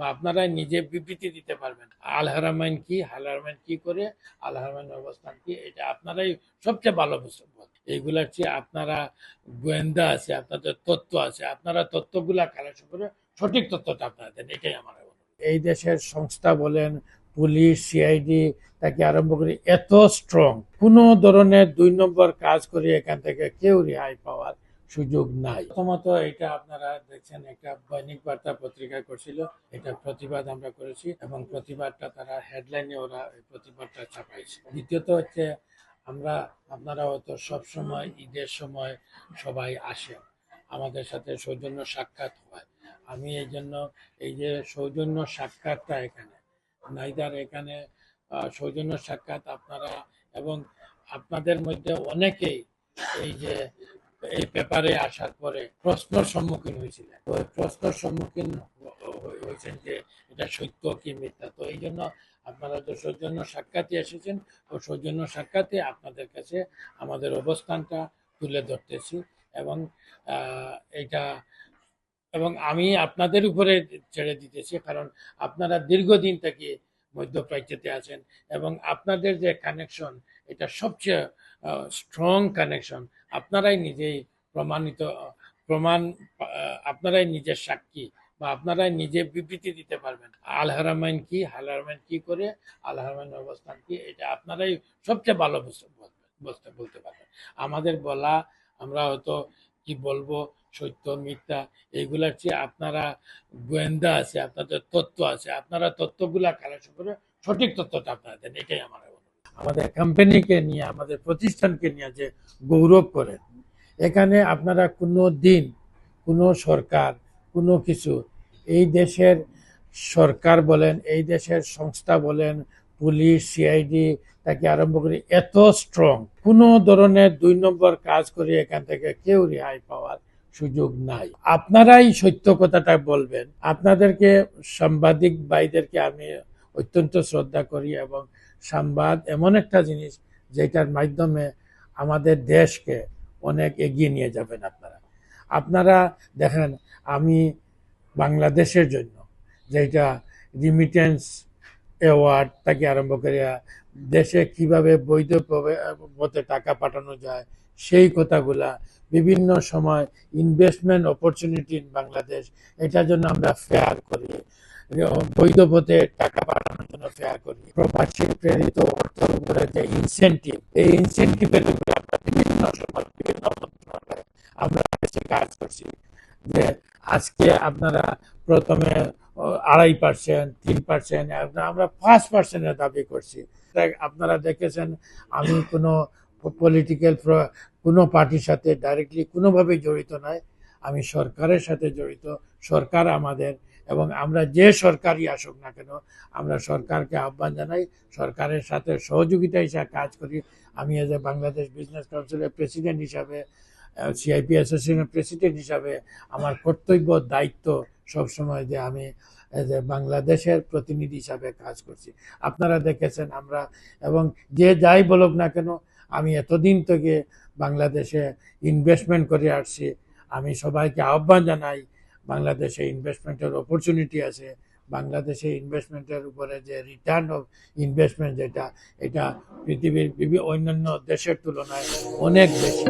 বা আপনারা নিজে বিবৃতি দিতে পারবেন আল হারামাইন কি, হাল হারামাইন কি করে, আল হারামাইনের অবস্থান কি, এটা আপনারাই সবচেয়ে ভালো। এইগুলার চেয়ে আপনারা গোয়েন্দা আছে, আপনাদের তথ্য আছে, আপনারা তথ্যগুলা কালেকশন করে সঠিক তথ্যটা আপনারা দেন, এটাই আমার এই দেশের সংস্থা বলেন, পুলিশ, সিআইডি, তাকে আরম্ভ করে এত স্ট্রং কোনো ধরনের দুই নম্বর কাজ করে এখান থেকে কেউ রেহাই পাওয়ার সুযোগ নাই। প্রথমত এটা আপনারা দেখছেন, একটা দৈনিক বার্তা পত্রিকা করছিল। এটা প্রতিবাদ আমরা করেছি এবং প্রতিবাদটা তারা হেডলাইনে ওরা প্রতিবাদটা ছাপাইছে। দ্বিতীয়ত হচ্ছে, আমরা, আপনারা হয়তো সবসময় ঈদের সময় সবাই আসেন। আমাদের সাথে সৌজন্য সাক্ষাৎ হয়। আমি এই জন্য, এই যে সৌজন্য সাক্ষাৎটা এখানে, নাইদার এখানে সৌজন্য সাক্ষাৎ আপনারা এবং আপনাদের মধ্যে অনেকেই এই যে এই পেপারে আসার পরে প্রশ্নর সম্মুখীন হয়েছিলেন। তো প্রশ্নর সম্মুখীন হয়েছেন যে, এটা সত্য কি মিথ্যা? তো এই জন্য আপনারা তো সৌজন্য সাক্ষাতে এসেছেন। ও সৌজন্য সাক্ষাতে আপনাদের কাছে আমাদের অবস্থানটা তুলে ধরতেছি এবং এটা এবং আমি আপনাদের উপরে ছেড়ে দিতেছি কারণ আপনারা দীর্ঘদিন থেকে মধ্যপ্রাচ্যতে আছেন এবং আপনাদের যে কানেকশন এটা সবচেয়ে স্ট্রং কানেকশন আপনারাই নিজেই প্রমাণিত, প্রমাণ আপনারাই নিজের সাক্ষী বা আপনারাই নিজে বিবৃতি দিতে পারবেন আল হারামাইন কি, হাল হারামাইন কি করে, আল হারামাইনের অবস্থান কি, এটা আপনারাই সবচেয়ে ভালো বুঝতে বলতে পারবেন আমাদের বলা, আমরা হয়তো কি বলব, সত্য, মিথ্যা এইগুলার চেয়ে আপনারা গোয়েন্দা আছে, আপনাদের তথ্য আছে, আপনারা তথ্যগুলা কালেকশন করে সঠিক তথ্যটা আপনারা দেন, এটাই আমার। আমাদের কোম্পানিকে নিয়ে, আমাদের প্রতিষ্ঠানকে নিয়ে যে গৌরব করেন এখানে আপনারা কোনো দিন, কোনো সরকার, কোনো কিছু, এই দেশের সরকার বলেন, এই দেশের সংস্থা বলেন, পুলিশ সিআইডি তাকে আরম্ভ করে এত স্ট্রং কোনো ধরনের দুই নম্বর কাজ করে এখান থেকে কেউ রেহাই পাওয়ার সুযোগ নাই। আপনারাই সত্য কথাটা বলবেন। আপনাদেরকে সাংবাদিক ভাইদেরকে আমি অত্যন্ত শ্রদ্ধা করি এবং সংবাদ এমন একটা জিনিস যেটার মাধ্যমে আমাদের দেশকে অনেক এগিয়ে নিয়ে যাবেন আপনারা। আপনারা দেখেন, আমি বাংলাদেশের জন্য যেটা রিমিটেন্স অ্যাওয়ার্ড থেকে আরম্ভ করে, দেশে কীভাবে বৈধ পথে টাকা পাঠানো যায়, সেই কথাগুলা বিভিন্ন সময় ইনভেস্টমেন্ট অপরচুনিটি ইন বাংলাদেশ, এটার জন্য আমরা ফেয়ার করি। বৈধ পথে টাকা পাঠানোর জন্য ফেয়ার করি প্রবাসী প্রেরিত যে ইনসেন্টিভ এই ইনসেন্টিভের উপরে আমরা বিভিন্ন সময় বিভিন্ন মন্ত্রণালয়ে আমরা কাজ করছি। যে আজকে আপনারা প্রথমে আড়াই পার্সেন্ট তিন পার্সেন্ট আমরা পাঁচ পার্সেন্টের দাবি করছি। আপনারা দেখেছেন, আমি কোনো পলিটিক্যাল কোনো পার্টির সাথে ডাইরেক্টলি কোনোভাবেই জড়িত নয়। আমি সরকারের সাথে জড়িত। সরকার আমাদের এবং আমরা যে সরকারই আসুক না কেন, আমরা সরকারকে আহ্বান জানাই, সরকারের সাথে সহযোগিতা হিসাবে কাজ করি। আমি এজ এ বাংলাদেশ বিজনেস কাউন্সিলের প্রেসিডেন্ট হিসাবে সিআইপি অ্যাসোসিয়েশনের প্রেসিডেন্ট হিসাবে আমার কর্তব্য, দায়িত্ব সবসময় যে আমি এ বাংলাদেশের প্রতিনিধি হিসাবে কাজ করছি। আপনারা দেখেছেন আমরা, এবং যে যাই বলুক না কেন, আমি এতদিন থেকে বাংলাদেশে ইনভেস্টমেন্ট করে আসছি। আমি সবাইকে আহ্বান জানাই বাংলাদেশে ইনভেস্টমেন্টের অপরচুনিটি আছে, বাংলাদেশে ইনভেস্টমেন্টের উপরে যে রিটার্ন অফ ইনভেস্টমেন্ট যেটা, এটা পৃথিবীর বিভিন্ন অন্যান্য দেশের তুলনায় অনেক বেশি।